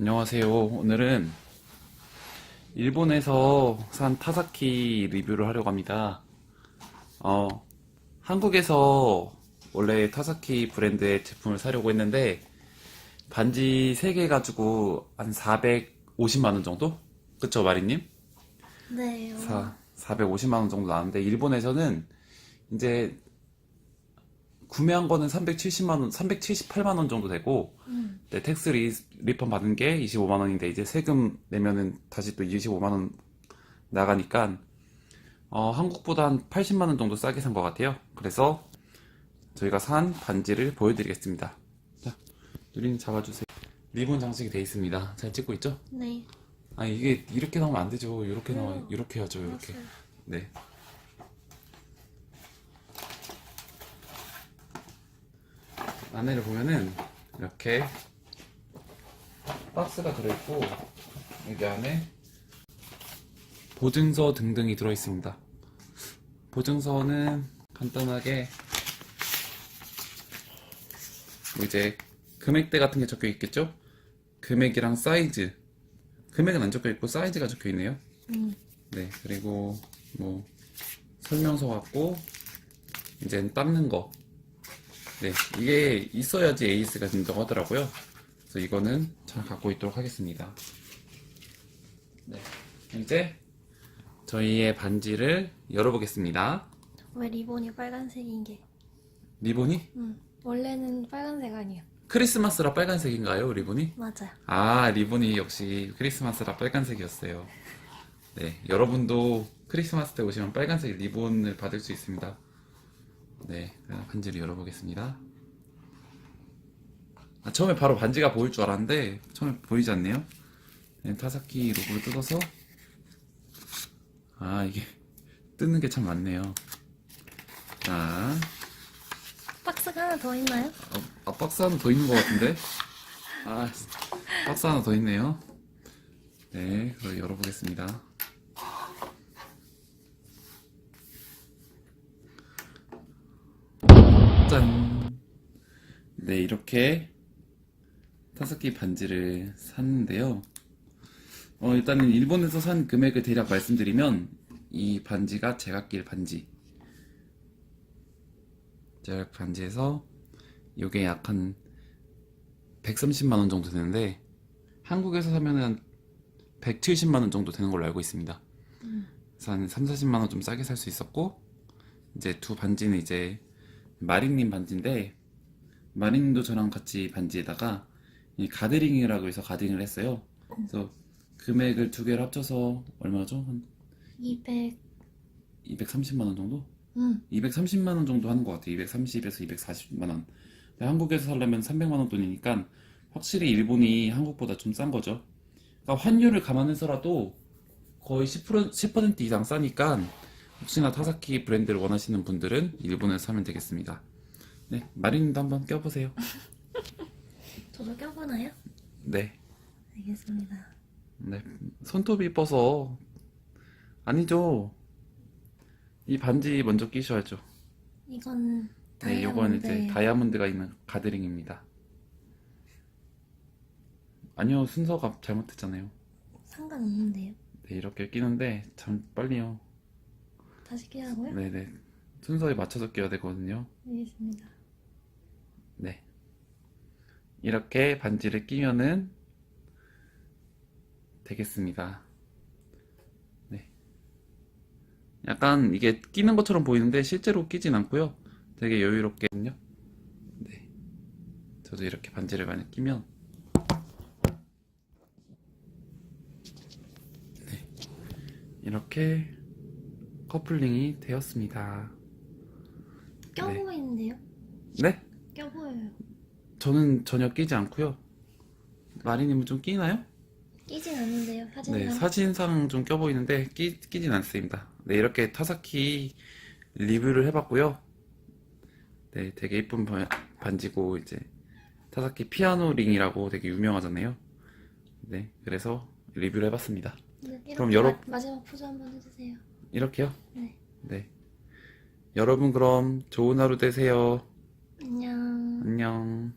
안녕하세요. 오늘은 일본에서 산 타사키 리뷰를 하려고 합니다. 어, 한국에서 원래 타사키 브랜드의 제품을 사려고 했는데 반지 3개 가지고 한 450만 원 정도? 그쵸, 마리님? 네. 사, 450만 원 정도 나왔는데 일본에서는 이제 구매한 거는 370만 원, 378만 원 정도 되고 음. 네, 텍스 리, 리펀 받은 게 25만 원인데 이제 세금 내면은 다시 또 25만 원 나가니까 어, 한국보다 한 80만 원 정도 싸게 산 것 같아요. 그래서 저희가 산 반지를 보여드리겠습니다. 자, 누리님 잡아주세요. 리본 장식이 돼 있습니다. 잘 찍고 있죠? 네. 아 이게 이렇게 나오면 안 되죠. 이렇게 나와, 왜요? 이렇게 해야죠. 이렇게. 알았어요. 네. 안에를 보면은 이렇게 박스가 들어있고 여기 안에 보증서 등등이 들어있습니다. 보증서는 간단하게 뭐 이제 금액대 같은 게 적혀 있겠죠? 금액이랑 사이즈. 금액은 안 적혀 있고 사이즈가 적혀 있네요. 음. 네, 그리고 뭐 설명서 같고 이제 닦는 거. 네, 이게 있어야지 에이스가 된다고 하더라고요. 그래서 이거는 잘 갖고 있도록 하겠습니다. 네, 이제 저희의 반지를 열어보겠습니다. 왜 리본이 빨간색인 게? 리본이 음. 원래는 빨간색 아니야. 크리스마스라 빨간색인가요, 리본이? 맞아요. 아, 리본이 역시 크리스마스라 빨간색이었어요. 네, 여러분도 크리스마스 때 오시면 빨간색 리본을 받을 수 있습니다. 네, 그럼 반지를 열어보겠습니다. 아, 처음에 바로 반지가 보일 줄 알았는데 처음에 보이지 않네요. 네, 타사키 로고를 뜯어서 아 이게 뜯는 게 참 많네요. 자, 박스가 하나 더 있나요? 아, 아, 박스 하나 더 있는 것 같은데? 아, 박스 하나 더 있네요. 네, 그럼 열어보겠습니다. 짠! 네, 이렇게 타사키 반지를 샀는데요. 어, 일단은 일본에서 산 금액을 대략 말씀드리면, 이 반지가 제각길 반지. 제각 반지에서 요게 약 한 130만 원 정도 되는데 한국에서 사면은 한 170만 원 정도 되는 걸로 알고 있습니다. 그래서 한 3, 40만 원 좀 싸게 살 수 있었고 이제 두 반지는 이제 마린님 반지인데 마린님도 저랑 같이 반지에다가 이 가드링이라고 해서 가드링을 했어요. 그래서 금액을 두 개를 합쳐서 얼마죠? 한 200. 230만 원 정도? 음. 230만 원 정도 하는 것 같아요. 230에서 240만 원. 근데 한국에서 살려면 300만 원 돈이니까 확실히 일본이 한국보다 좀 싼 거죠. 그러니까 환율을 감안해서라도 거의 10% 10% 이상 싸니까 혹시나 타사키 브랜드를 원하시는 분들은 일본에서 사면 되겠습니다. 네, 마린님도 한번 껴보세요. 저도 껴보나요? 네, 알겠습니다. 네, 손톱이 이뻐서 아니죠. 이 반지 먼저 끼셔야죠. 이건 네, 요건 이제 다이아몬드. 다이아몬드가 있는 가드링입니다. 아니요, 순서가 잘못됐잖아요. 상관없는데요. 네, 이렇게 끼는데 참 빨리요. 다시 끼라고요? 네네. 순서에 맞춰서 끼워야 되거든요. 알겠습니다. 네. 이렇게 반지를 끼면은 되겠습니다. 네. 약간 이게 끼는 것처럼 보이는데 실제로 끼진 않고요. 되게 여유롭게요. 네. 저도 이렇게 반지를 많이 끼면 네. 이렇게 커플링이 되었습니다. 껴보이는데요? 네? 껴보여요. 저는 전혀 끼지 않고요. 마리님은 좀 끼나요? 끼진 않는데요. 사진상. 네, 사진상 좀 껴보이는데 끼, 끼진 않습니다. 네, 이렇게 타사키 리뷰를 해봤고요. 네, 되게 예쁜 바- 반지고 이제 타사키 피아노 링이라고 되게 유명하잖아요. 네, 그래서 리뷰를 해봤습니다. 그럼 여러- 마, 마지막 포즈 한번 해주세요. 이렇게요? 네. 네. 여러분 그럼 좋은 하루 되세요. 안녕. 안녕.